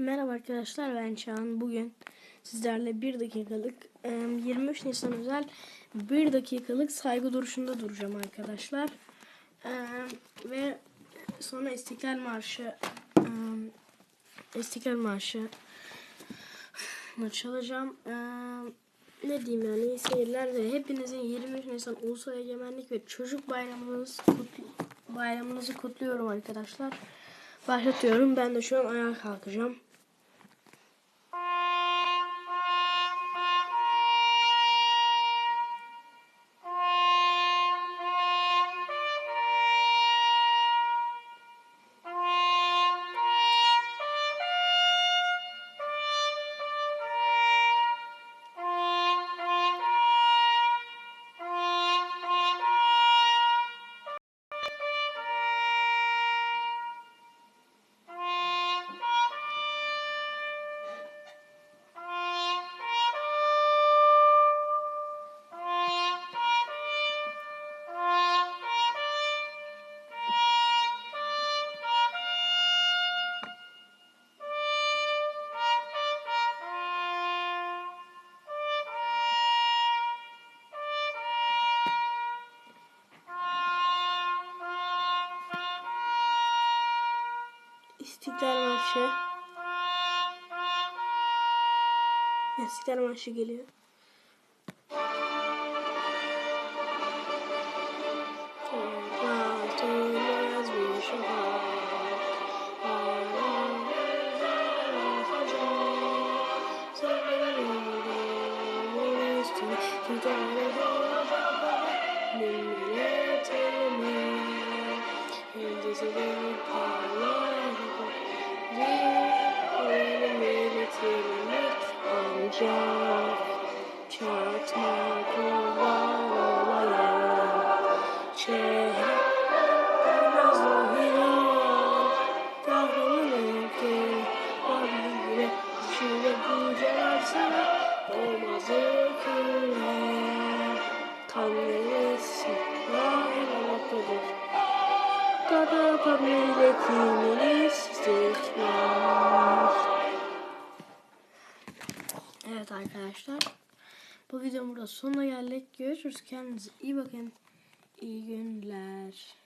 Merhaba arkadaşlar ben Çağan. Bugün sizlerle 1 dakikalık e, 23 Nisan özel 1 dakikalık saygı duruşunda duracağım arkadaşlar. Ve sonra İstiklal Marşı İstiklal Marşı çalacağım. Ne diyeyim yani iyi seyirler ve hepinizin 23 Nisan Ulusal Egemenlik ve Çocuk Bayramınız kutlu- bayramınızı kutluyorum arkadaşlar. Başlatıyorum. Ben de şu an ayağa kalkacağım. İstiklal Marşı. İstiklal Marşı geliyor. Batılmaz bir şafak. Ancak çatmak var olaya Çehre nazlı hilal Kahraman ülke Habire şöyle neresi Ayrılmaktadır Kadar milletin istikrar arkadaşlar. Bu videonun burada sonuna geldik. Görüşürüz. Kendinize iyi bakın. İyi günler.